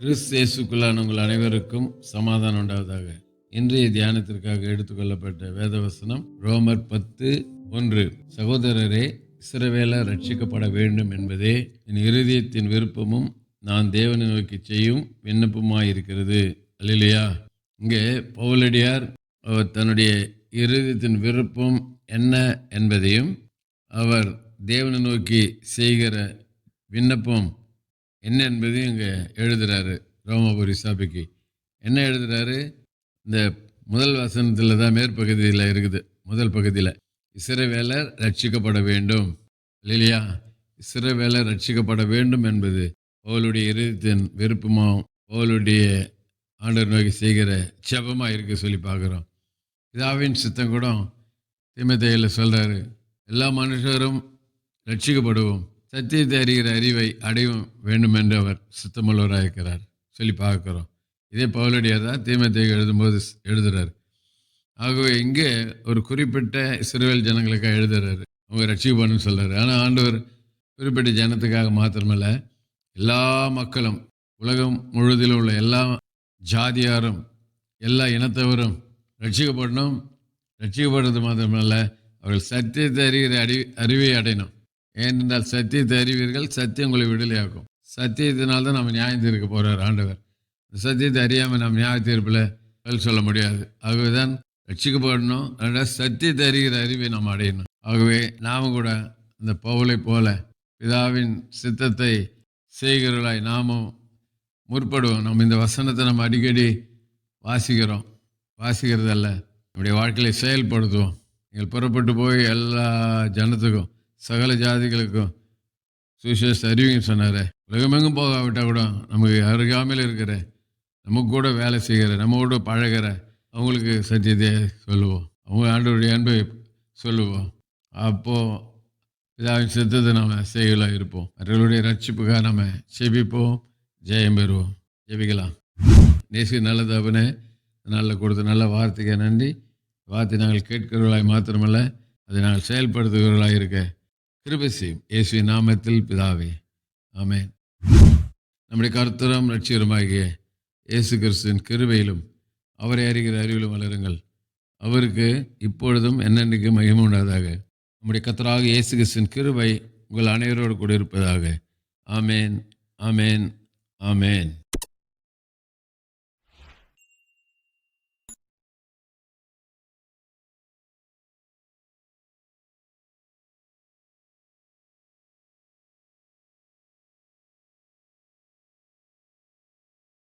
கிறிஸ்தேசுக்குள்ளான உங்கள் அனைவருக்கும் சமாதானம் உண்டாவதாக. இன்றைய தியானத்திற்காக எடுத்துக்கொள்ளப்பட்ட வேதவசனம் ரோமர் பத்து ஒன்று. சகோதரரே இஸ்ரவேலர் ரட்சிக்கப்பட வேண்டும் என்பதே என் இருதயத்தின் விருப்பமும் நான் தேவனை நோக்கி செய்யும் விண்ணப்பமாயிருக்கிறது. அல்லையா இங்கே பவுலடியார் அவர் தன்னுடைய இருதயத்தின் விருப்பம் என்ன என்பதையும் அவர் தேவனை நோக்கி செய்கிற விண்ணப்பம் என்ன என்பதையும் இங்கே எழுதுகிறாரு ரோமபுரி சபைக்கு. என்ன எழுதுகிறாரு இந்த முதல் வசனத்தில் தான் மேற்பகுதியில் இருக்குது. முதல் பகுதியில் இசிறவேலர் ரட்சிக்கப்பட வேண்டும். இல்லையா? இசிறவேலர் ரட்சிக்கப்பட வேண்டும் என்பது அவளுடைய இருதயத்தின் விருப்பமாகவும் அவளுடைய ஆண்டர் நோக்கி செய்கிற செபமாக இருக்க சொல்லி பார்க்குறோம். இதாவின் சித்தம் கூட தீமத்தையில் சொல்கிறாரு எல்லா மனுஷரும் ரட்சிக்கப்படுவோம் சத்தியத்தை அறிகிற அறிவை அடையும் வேண்டுமென்று அவர் சித்தமுள்ளவராக இருக்கிறார். சொல்லி பார்க்குறோம். இதே பவுலடியார் தான் தீமத்தை எழுதும்போது எழுதுறாரு. ஆகவே இங்கே ஒரு குறிப்பிட்ட சிறுவேல் ஜனங்களுக்காக எழுதுறாரு. அவங்க ரட்சிக்கப்படணும்னு சொல்கிறாரு ஆனால் ஆண்டவர் குறிப்பிட்ட ஜனத்துக்காக மாத்திரமல்ல எல்லா மக்களும் உலகம் முழுவதிலும் உள்ள எல்லா ஜாதியாரும் எல்லா இனத்தவரும் ரட்சிக்கப்படணும். ரட்சிக்கப்படுறது மாத்திரமல்ல அவர்கள் சத்தியத்தை அறிகிற அறி அறிவை அடையணும். ஏனென்றால் சத்தியத்தை அறிவீர்கள் சத்தியம் உங்களை விடுதலையாக்கும். சத்தியத்தினால் தான் நம்ம நியாயம் தீர்க்க போகிறார் ஆண்டவர். சத்தியத்தை அறியாமல் நம்ம நியாய தீர்ப்பில் பதில் சொல்ல முடியாது. ஆகவே தான் ரட்சிக்கப்படணும். ரெண்டாவது சத்தியத்தை அறிகிற அறிவை நாம் அடையணும். ஆகவே நாம் கூட இந்த பவுலை போல பிதாவின் சித்தத்தை செய்கிறவர்களாய் நாமும் முற்படுவோம். நம்ம இந்த வசனத்தை நம்ம அடிக்கடி வாசிக்கிறோம். வாசிக்கிறதல்ல. நம்முடைய வாழ்க்கையை செயல்படுத்துவோம். நீங்கள் புறப்பட்டு போய் எல்லா ஜனத்துக்கும் சகல ஜாதிகளுக்கும் சுவிசேஷ அறிவிங்க சொன்னார். உலகமெங்கும் போகாவிட்டால் கூட நமக்கு அருகாமையில் இருக்கிற நமக்கு கூட வேலை செய்கிற நம்ம கூட பழகிற அவங்களுக்கு சத்தியத்தை சொல்லுவோம். அவங்க ஆண்டோடைய அன்பை சொல்லுவோம். அப்போது பிதாவின் சித்தத்தை நம்ம செய்களாக இருப்போம். மற்றவர்களுடைய ரட்சிப்புக்காக நம்ம செபிப்போம். ஜெயம் பெறுவோம். ஜெபிக்கலாம். நேசு நல்ல தகவனே நல்ல கொடுத்த நல்ல வார்த்தைக்கு நன்றி. வார்த்தை நாங்கள் கேட்கிறவர்களாய் மாத்திரமல்ல அதை நாங்கள் செயல்படுத்துகிறவர்களாக இருக்க கிருபை செய்யும். இயேசுவின் நாமத்தில் பிதாவே ஆமே நம்முடைய கருத்தரம் லட்சியருமாகிய இயேசு கிறிஸ்துவின் கிருபையிலும் அவரை அறிகிற அறிவிலும் வளருங்கள். அவருக்கு இப்பொழுதும் என்னென்னைக்கு மகிமை உண்டாதாக நம்முடைய கத்தராக இயேசு கிறிஸ்துவின் கிருபை உங்கள் அனைவரோடு கூட இருப்பதாக. ஆமேன் ஆமேன் ஆமேன்.